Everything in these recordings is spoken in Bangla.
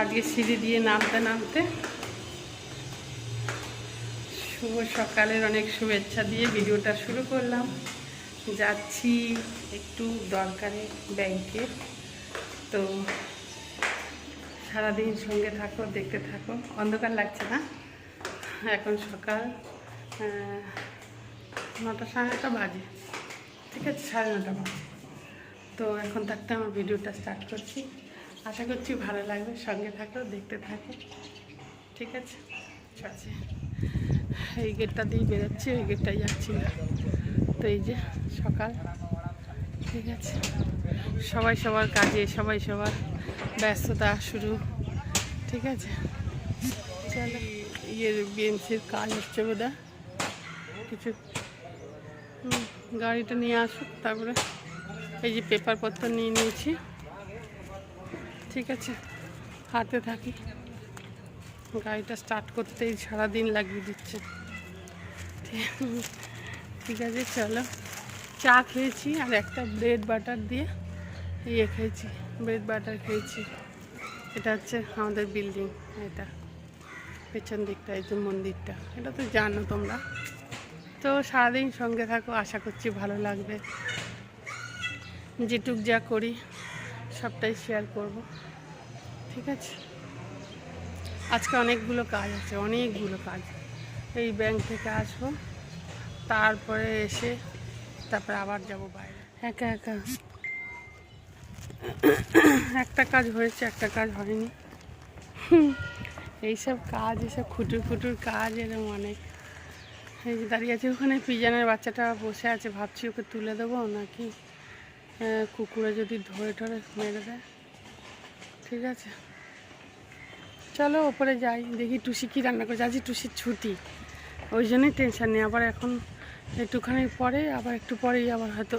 আজকে সিঁড়ি দিয়ে নামতে নামতে। শুভ সকালের অনেক শুভেচ্ছা দিয়ে ভিডিওটা শুরু করলাম। যাচ্ছি একটু দরকারে ব্যাংকে। তো সারাদিন সঙ্গে থাকো, দেখতে থাকো। অন্ধকার লাগছে না? এখন সকাল নটা সাড়ে নটা বাজে। ঠিক আছে, সাড়ে নটা বাজে। তো এখন থাকতে আমার ভিডিওটা স্টার্ট করছি। আশা করছি ভালো লাগবে, সঙ্গে থাকো, দেখতে থাকো। ঠিক আছে? আছে এই গেটটা দিয়ে বেরোচ্ছি, ওই গেটটাই যাচ্ছি। না তো এই যে সকাল। ঠিক আছে? সবাই সবার কাজে, সবাই সবার ব্যস্ততা শুরু। ঠিক আছে? চলো। ইয়ের বিএমসির কাজ হচ্ছে বোধহয়। কিছু গাড়িটা নিয়ে আসুক, তারপরে এই যে পেপারপত্র নিয়ে নিয়েছি। ঠিক আছে। হাতে থাকি। গাড়িটা স্টার্ট করতেই সারাদিন লাগিয়ে দিচ্ছে। ঠিক- আছে, চলো। চা খেয়েছি আর একটা ব্রেড বাটার দিয়ে ইয়ে খেয়েছি ব্রেড বাটার খেয়েছি। এটা হচ্ছে আমাদের বিল্ডিং এটা। পেছন দিকটা, এই যে মন্দিরটা। এটা তো জানো তোমরা। তো সারাদিন সঙ্গে থাকো, আশা করছি ভালো লাগবে। যেটুক যা করি, সবটাই শেয়ার করব। ঠিক আছে? আজকে অনেকগুলো কাজ আছে, অনেকগুলো কাজ। এই ব্যাংক থেকে আসব, তারপরে এসে তারপরে আবার যাব বাইরে। একা একা। একটা কাজ হয়েছে, একটা কাজ হয়নি। এইসব কাজ এসব খুটুর খুটুর কাজ এরকম অনেক। এই যে দাঁড়িয়ে আছে ওখানে, পিজানের বাচ্চাটা বসে আছে, ভাবছি ওকে তুলে দেবো নাকি কুকুরে যদি ধরে ধরে মেরে দেয়। ঠিক আছে। চলো ওপরে যাই দেখি টুসি কী রান্না করছে। আজকে টুসির ছুটি ওই জন্যই টেনশান নেই। আবার এখন একটুখানি পরে আবার একটু পরেই আবার হয়তো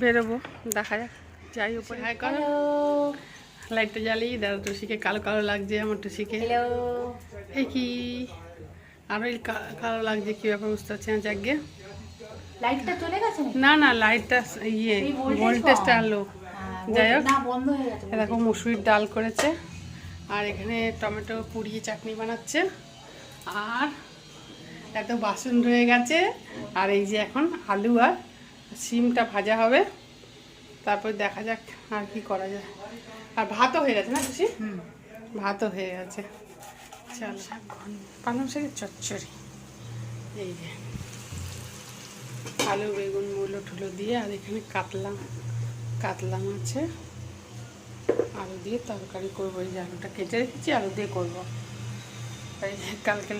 বেরোবো। দেখা যাক যাই ওপরে। হাই করো। লাইটটা জ্বালিয়ে দাঁড়া টুসিকে কালো কালো লাগছে আমার টুসিকে। এই কি? আরও কালো লাগছে কি ব্যাপার বুঝতে পারছি না যাক গেছে না না লাইটটা ইয়ে ভোল্টেজটা আলো যাই হোক। না বন্ধ হয়ে গেছে এ দেখো মুসুরির ডাল করেছে আর এখানে টমেটো পুড়িয়ে চাটনি বানাচ্ছে আর এত বাসন রয়ে গেছে আর এই যে এখন আলু আর সিমটা ভাজা হবে তারপর দেখা যাক আর কি করা যায়। আর ভাতও হয়ে গেছে না খুশি ভাতও হয়ে গেছে। চল পালং শাকের চচ্চড়ি। এই যে আলু বেগুন মূলো ঠুলো দিয়ে আর এখানে কাতলা। কাতলা মাছে আলু দিয়ে তরকারি করব, এই যে আলুটা কেটে রেখেছি, আলু দিয়ে করব। যে কালকে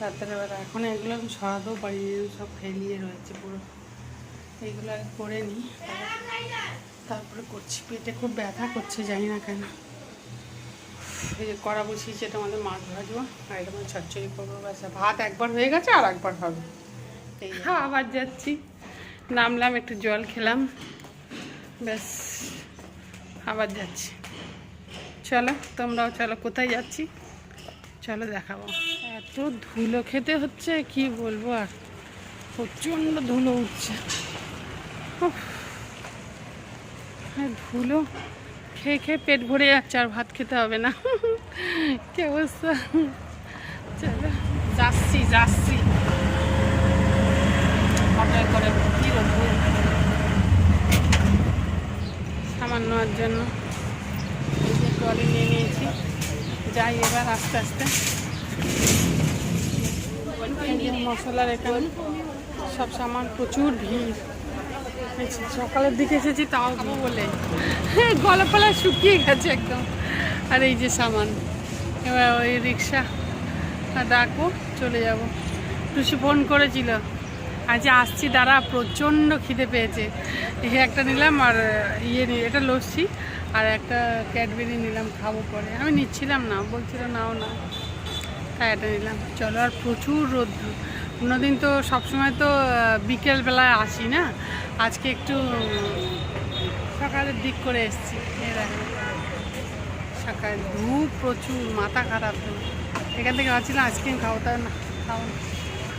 রাতের বেলা এখন এগুলো আমি সরাতেও পারি সব ফেলিয়ে রয়েছে পুরো। এইগুলো আগে করে নিই তারপরে করছি, পেটে খুব ব্যথা করছে, জানি না কেন। এই যে কড়া বসিয়েছি, এটা আমাদের মাছ ভাজবো আর এটা আমার চচ্চড়ি করব, ব্যাস। ভাত একবার হয়ে গেছে, আর একবার হবে। এই হ্যাঁ আবার যাচ্ছি। নামলাম, একটু জল খেলাম। ব্যাস, আবার যাচ্ছি। চলো, তোমরাও চলো, কোথায় যাচ্ছি? চলো দেখাবো। এত ধুলো খেতে হচ্ছে, কি বলব আর? প্রচণ্ড ধুলো উঠছে। হ্যাঁ ধুলো খেয়ে খেয়ে পেট ভরে যাচ্ছে আর ভাত খেতে হবে না। কি অবস্থা? চলো, যাচ্ছি যাচ্ছি। অটোয় করে কি সামান নেওয়ার জন্য। এই যে ট্রলি নিয়ে নিয়েছি। যাই এবার আস্তে আস্তে। মশলার এখানে সব সামান, প্রচুর ভিড়। সকালের দিকে এসেছি, তাও বলে। হ্যাঁ গলা ফলা শুকিয়ে গেছে একদম। আর এই যে সামান। এবার ওই রিক্সা। ডাকবো চলে যাব। টুসি ফোন করেছিল। আজ আসছি, দাঁড়া, প্রচণ্ড খিদে পেয়েছে। একটা নিলাম আর ইয়ে এটা লস্যি আর একটা ক্যাডবেরি নিলাম, খাব পরে। আমি নিচ্ছিলাম না, বলছিল নাও না। তাই এটা নিলাম। চলো, আর প্রচুর রোদ অন্যদিন তো সবসময় তো বিকেলবেলায় আসি না? আজকে একটু সকালের দিক করে এসছি। দেখো। সকালে, ধূপ প্রচুর, মাথা খারাপ। এখান থেকে ভাবছিলাম খাব তা না না।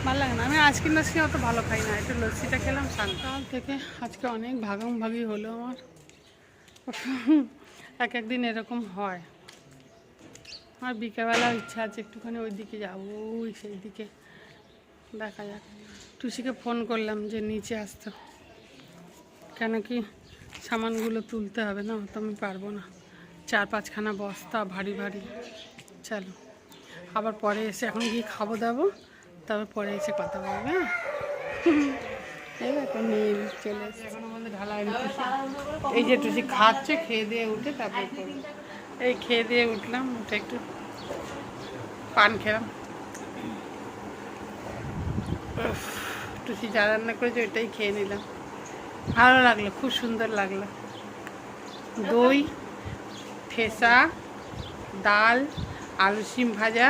ভালো লাগে না। আমি আইসক্রিম টাইসক্রিম অত ভালো খাই না। একটু লস্যিটা খেলাম সকাল থেকে আজকে অনেক ভাগাম ভাগি হলো আমার। এক একদিন এরকম হয়। আমার বিকেলবেলা ইচ্ছা আছে একটুখানি ওই দিকে যাব সেই দিকে দেখা যাক। টুসিকে ফোন করলাম যে নিচে আসতো। কেন কি সামানগুলো তুলতে হবে না তো আমি পারব না। চার পাঁচখানা বস্তা, ভারী ভারী। চলো, আবার পরে এসে এখন গিয়ে খাব দাবো। তারপর পরে এসে কথা বলবে হ্যাঁ? এই দেখো নীল চলে। এই যে টুসি খাচ্ছে, খেয়ে দিয়ে উঠে তারপর এই খেয়ে দিয়ে উঠলাম, উঠে একটু পান খেলাম। টুসি যা রান্না করেছে ওইটাই খেয়ে নিলাম। ভালো লাগল, খুব সুন্দর লাগল। দই ঠেসা ডাল, আলু সিম ভাজা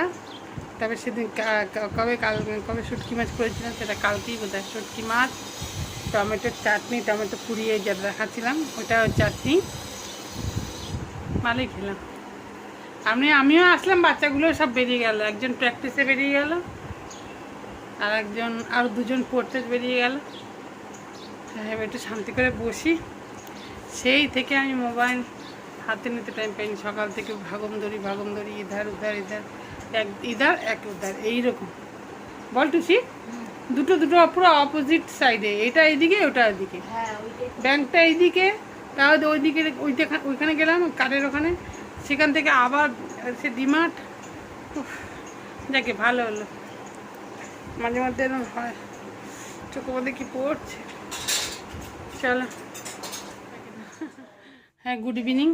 তারপরে সেদিন কবে কাল, কবে শুটকি মাছ করেছিলাম সেটা কালকেই বোধ হয়, শুটকি মাছ, টমেটোর চাটনি, টমেটো পুড়িয়ে যেটা দেখাচ্ছিলাম ওটা চাটনি। ভালোই খেলাম। আপনি আমিও আসলাম বাচ্চাগুলো সব বেরিয়ে গেল, একজন প্র্যাকটিসে বেরিয়ে গেল, আর একজন, আর দুজন পড়তে বেরিয়ে গেল। এবার একটু শান্তি করে বসি। সেই থেকে আমি মোবাইল হাতে নিতে টাইম পাইনি, সকাল থেকে ভাগম ধরি ভাগম ধরি, ইধার, উধার, ইধার। এক ইধার এক উধার এইরকম। বল টুসি দুটো দুটো পুরো অপোজিট সাইডে এটা এইদিকে ওটা ওইদিকে হ্যাঁ ব্যাংকটা এইদিকে তাহলে ওইদিকে ওইটা ওইখানে গেলাম কারের ওখানে। সেখান থেকে আবার সে ডিমার্ট। যাকে ভালো হলো। মাঝে মধ্যে এরকম হয়। চোখের মধ্যে কি পড়ছে? চলো। হ্যাঁ গুড ইভিনিং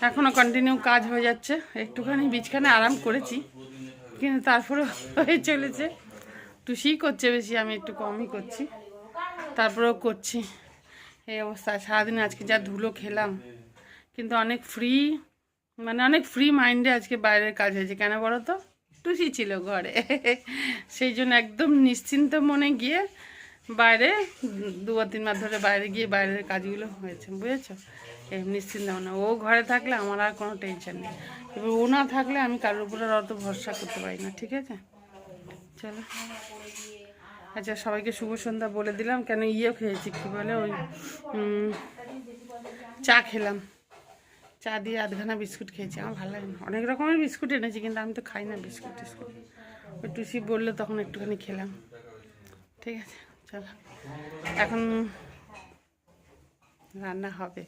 এখনও কন্টিনিউ কাজ হয়ে যাচ্ছে। একটুখানি বিছখানে আরাম করেছি। কিন্তু তারপরে হয়ে চলেছে। টুসিই করছে বেশি, আমি একটু কমই করছি। তারপরেও করছি। এই অবস্থা। সারাদিন আজকে যা ধুলো খেলাম। কিন্তু অনেক ফ্রি মানে অনেক ফ্রি মাইন্ডে আজকে বাইরের কাজ হয়েছে। কেন বলো তো? টুসি ছিল ঘরে। সেই জন্য একদম নিশ্চিন্ত মনে গিয়ে বাইরে, দু তিন মাস ধরে বাইরে গিয়ে বাইরের কাজগুলো হয়েছে। বুঝেছ? নিশ্চিন্ত না। ও ঘরে থাকলে আমার আর কোনো টেনশন নেই। এবার ও না থাকলে আমি কারোর উপরে অত ভরসা করতে পারি না, ঠিক আছে? চলো। আচ্ছা সবাইকে শুভ সন্ধ্যা বলে দিলাম। কেন ইয়ে খেয়েছি, কী বলে ওই চা খেলাম। চা দিয়ে আধখানা বিস্কুট খেয়েছি। আমার ভালো লাগে না। অনেক রকমের বিস্কুট এনেছি, কিন্তু আমি তো খাই না বিস্কুট টিস্কুট। ওই টুসি বললে তখন একটুখানি খেলাম। ঠিক আছে, চলো। এখন রান্না হবে।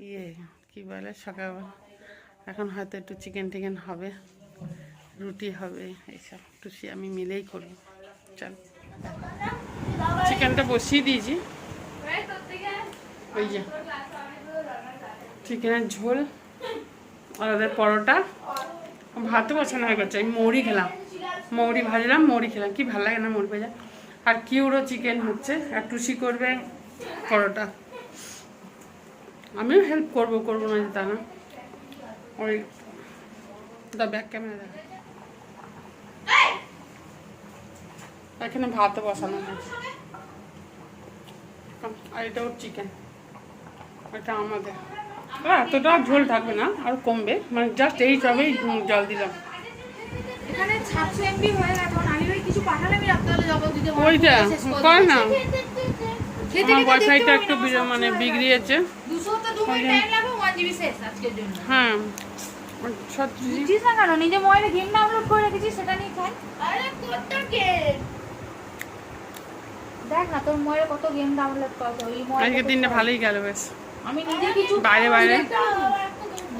ইয়ে কি বলে সকালবেলা এখন হয়তো একটু চিকেন টিকেন হবে, রুটি হবে, এইসব টুসি আমি মিলেই করব। চল। চিকেনটা বসিয়ে দিয়েছি। ওই যে চিকেনের ঝোল আর ওদের পরোটা। ভাতও বসানো হয়ে গেছে, আমি মৌরি খেলাম। মৌরি ভাজলাম, মৌরি খেলাম। কি ভালো লাগে না মৌরি ভাজা? আর কিউরো চিকেন হচ্ছে, আর টুসি করবে পরোটা। আমিও হেল্প করব করব না যে তা না। ওই দা ব্যাক ক্যামেরা এখানে ভাতও বসানো হয়েছে আর এটা ওর চিকেন এটা আমাদের। এতটা ঝোল থাকবে না আর কমবে। মানে জাস্ট এই সবেই জল দিলাম। এখানে সাতশো এমবি হয়ে গেছে আমি ওই কিছু পাঠালে আমি রাখতে হলে যাব যদি ওইটা করে না। আমার ওয়াইফাইটা একটু মানে বিগড়িয়েছে। হ্যাঁ সত্যি না কেন? নিজে মোবাইলে গেম ডাউনলোড করে রেখেছি সেটা নিয়ে খাই। আরে কত গেম দেখ না তোর মোবাইলে কত গেম ডাউনলোড করা ওই মোবাইলে আজকে দিনটা ভালোই গেল বেশ। আমি নিজে কিছু বাইরে বাইরে।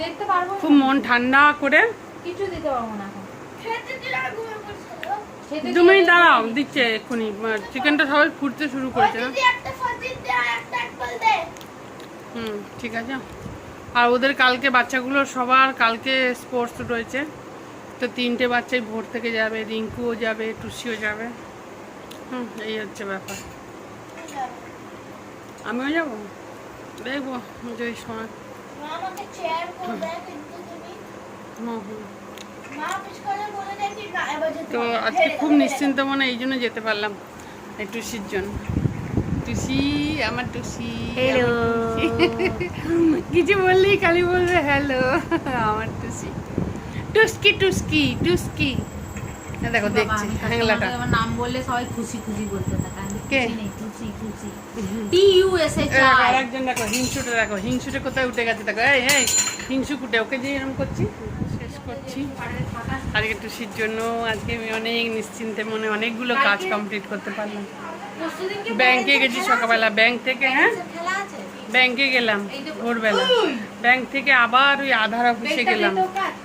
দেখতে পারব খুব মন ঠান্ডা করে। কিছু দিতে পারব না দু মিনিট দাঁড়াও দিচ্ছে। এক্ষুনি। চিকেনটা সবাই ফুটতে শুরু করেছে না দিদি একটা ফাজিল দে আর একটা অ্যাপল দে হুম ঠিক আছে? আর ওদের কালকে বাচ্চাগুলোর সবার কালকে স্পোর্টস রয়েছে। তো তিনটে বাচ্চাই ভোর থেকে যাবে রিঙ্কুও যাবে টুসিও যাবে। হুম এই হচ্ছে ব্যাপার। আমিও যাব? দেখব যদি সময় হুম। হুম তো আজকে খুব নিশ্চিন্ত মনে এই জন্য যেতে পারলাম এই টুসির জন্য। টুসি আমার টুসি টুসি। কিছু বললেই খালি বলবে হ্যালো আমার টুসি টুসকি টুসকি টুসকি। দেখো দেখছি হ্যাংলাটা। আমার নাম বললে সবাই খুশি খুশি বলতে থাকে। কে? খুশি খুশি খুশি। টি ইউ এস এ দেখো, আই আরেকজন দেখো হিংসুটা দেখো হিংসুটা কোথায় উঠে গেছে দেখো। এই এই হিংসু কুটে ওকে যে এরকম করছি? শেষ করছি। আজকে টুসির জন্য আজকে আমি অনেক নিশ্চিন্তে মনে অনেকগুলো কাজ কমপ্লিট করতে পারলাম। ব্যাংকে গেছি সকালবেলা। ব্যাংক থেকে হ্যাঁ? ব্যাংকে গেলাম ভোরবেলা। ব্যাংক থেকে আবার ওই আধার অফিসে গেলাম।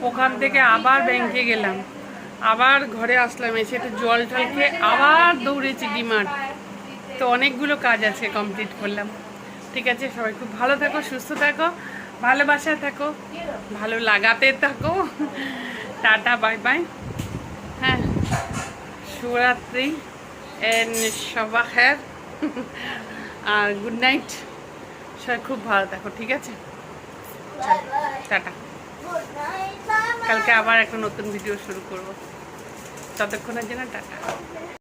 ওখান থেকে আবার ব্যাংকে গেলাম। আবার ঘরে আসলাম, এসে একটু জল টল খেয়ে আবার দৌড়েছি ডিমার্ট। তো অনেকগুলো কাজ আছে কমপ্লিট করলাম। ঠিক আছে, সবাই খুব ভালো থাকো, সুস্থ থাকো ভালোবাসায় থাকো, ভালো লাগাতে থাকো। Tata, bye bye. হ্যাঁ শুভরাত্রি। সবা খের আর গুড নাইট সবাই খুব ভালো থাকো, ঠিক আছে? টাটা। কালকে আবার একটা নতুন ভিডিও শুরু করব। ততক্ষণের জন্য টাটা।